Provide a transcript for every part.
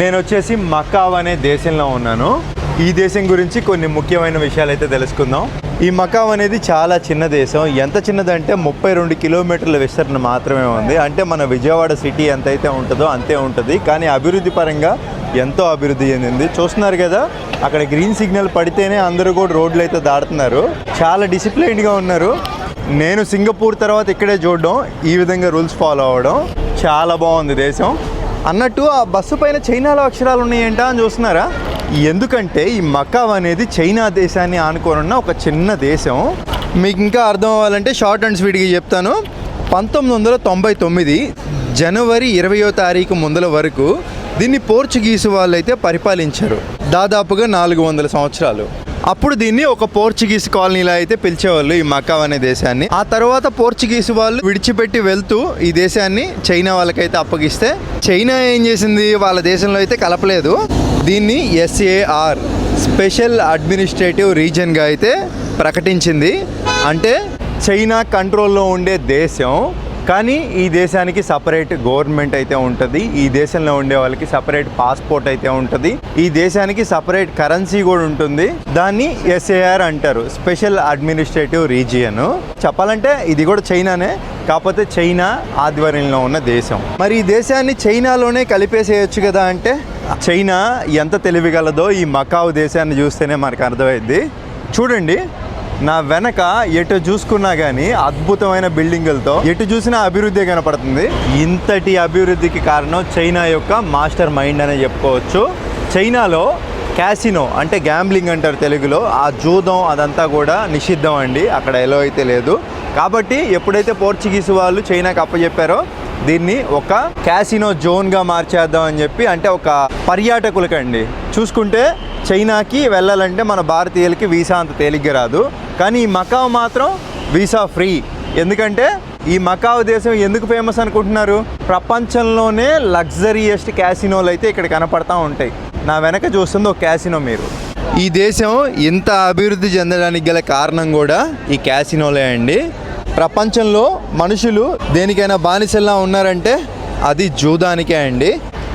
నేను వచ్చేసి మకావ్ అనే దేశంలో ఉన్నాను. ఈ దేశం గురించి కొన్ని ముఖ్యమైన విషయాలు అయితే తెలుసుకుందాం. ఈ మకావ్ అనేది చాలా చిన్న దేశం. ఎంత చిన్నదంటే ముప్పై రెండు కిలోమీటర్ల విస్తరణ మాత్రమే ఉంది. అంటే మన విజయవాడ సిటీ ఎంత అయితే ఉంటుందో అంతే ఉంటుంది. కానీ అభివృద్ధి పరంగా ఎంతో అభివృద్ధి చెందింది. చూస్తున్నారు కదా అక్కడ గ్రీన్ సిగ్నల్ పడితేనే అందరూ కూడా రోడ్లు అయితే దాడుతున్నారు చాలా డిసిప్లైన్డ్గా ఉన్నారు. నేను సింగపూర్ తర్వాత ఇక్కడే చూడడం ఈ విధంగా రూల్స్ ఫాలో అవ్వడం చాలా బాగుంది దేశం. అన్నట్టు ఆ బస్సు పైన చైనాలో అక్షరాలు ఉన్నాయంట అని చూస్తున్నారా? ఎందుకంటే ఈ మకావ్ అనేది చైనా దేశాన్ని ఆనుకోనున్న ఒక చిన్న దేశం. మీకు ఇంకా అర్థం అవ్వాలంటే షార్ట్ అండ్ స్వీట్గా చెప్తాను. పంతొమ్మిది వందల తొంభై తొమ్మిది జనవరి ఇరవయో తారీఖు ముందల వరకు దీన్ని పోర్చుగీసు వాళ్ళైతే పరిపాలించారు. దాదాపుగా నాలుగు వందల సంవత్సరాలు. అప్పుడు దీన్ని ఒక పోర్చుగీస్ కాలనీలా అయితే పిలిచేవాళ్ళు ఈ మకావ్ అనే దేశాన్ని. ఆ తర్వాత పోర్చుగీస్ వాళ్ళు విడిచిపెట్టి వెళ్తూ ఈ దేశాన్ని చైనా వాళ్ళకైతే అప్పగిస్తే చైనా ఏం చేసింది? వాళ్ళ దేశంలో అయితే కలపలేదు. దీన్ని ఎస్ఏఆర్ స్పెషల్ అడ్మినిస్ట్రేటివ్ రీజన్గా అయితే ప్రకటించింది. అంటే చైనా కంట్రోల్లో ఉండే దేశం కానీ ఈ దేశానికి సపరేట్ గవర్నమెంట్ అయితే ఉంటుంది. ఈ దేశంలో ఉండే వాళ్ళకి సపరేట్ పాస్పోర్ట్ అయితే ఉంటుంది. ఈ దేశానికి సపరేట్ కరెన్సీ కూడా ఉంటుంది. దాన్ని ఎస్ఏఆర్ అంటారు. Special administrative region. చెప్పాలంటే ఇది కూడా చైనానే. కాకపోతే చైనా ఆధ్వర్యంలో ఉన్న దేశం. మరి ఈ దేశాన్ని చైనాలోనే కలిపేసేయచ్చు కదా అంటే చైనా ఎంత తెలివిగలదో ఈ మకావు దేశాన్ని చూస్తేనే మనకు అర్థమైంది చూడండి. నా వెనక ఎటు చూసుకున్నా కానీ అద్భుతమైన బిల్డింగులతో ఎటు చూసినా అభివృద్ధి కనపడుతుంది. ఇంతటి అభివృద్ధికి కారణం చైనా యొక్క మాస్టర్ మైండ్ అనే చెప్పుకోవచ్చు. చైనాలో క్యాసినో అంటే గ్యాంబ్లింగ్ అంటారు తెలుగులో. ఆ జూదం అదంతా కూడా నిషిద్ధం అండి. అక్కడ ఎలా అయితే లేదు. కాబట్టి ఎప్పుడైతే పోర్చుగీస్ వాళ్ళు చైనాకి అప్పచెప్పారో దీన్ని ఒక క్యాసినో జోన్గా మార్చేద్దాం అని చెప్పి అంటే ఒక పర్యాటకులకండి. చూసుకుంటే చైనాకి వెళ్ళాలంటే మన భారతీయులకి వీసా అంత తేలిగ్గా రాదు. కానీ ఈ మకావ్ మాత్రం వీసా ఫ్రీ. ఎందుకంటే ఈ మకావ్ దేశం ఎందుకు ఫేమస్ అనుకుంటున్నారు? ప్రపంచంలోనే లగ్జరియస్ట్ క్యాసినోలు అయితే ఇక్కడ కనపడతా ఉంటాయి. నా వెనక చూస్తుంది ఒక క్యాసినో మీరు. ఈ దేశం ఇంత అభివృద్ధి చెందడానికి గల కారణం కూడా ఈ క్యాసినోలే అండి. ప్రపంచంలో మనుషులు దేనికైనా బానిసల్లా ఉన్నారంటే అది జూదానికే అండి.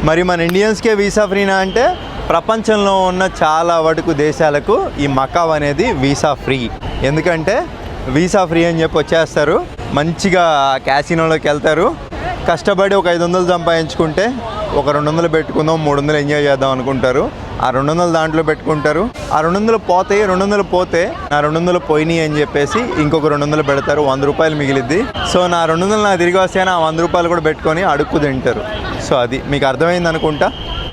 మరి మన ఇండియన్స్కే వీసా ఫ్రీనా అంటే ప్రపంచంలో ఉన్న చాలా వరకు దేశాలకు ఈ మకావ్ అనేది వీసా ఫ్రీ. ఎందుకంటే వీసా ఫ్రీ అని చెప్పి వచ్చేస్తారు. మంచిగా క్యాసినోలోకి వెళ్తారు. కష్టపడి ఒక ఐదు వందలు సంపాదించుకుంటే ఒక రెండు వందలు పెట్టుకుందాం మూడు వందలు ఎంజాయ్ చేద్దాం అనుకుంటారు. ఆ రెండు వందలు దాంట్లో పెట్టుకుంటారు. ఆ రెండు వందలు పోతే రెండు వందలు పోతే నా రెండు వందలు పోయినాయి అని చెప్పేసి ఇంకొక రెండు వందలు పెడతారు. వంద రూపాయలు మిగిలిద్ది. సో నా రెండు వందలు నా తిరిగి వస్తే ఆ వంద రూపాయలు కూడా పెట్టుకొని అడుక్కు తింటారు. సో అది మీకు అర్థమైంది అనుకుంటా?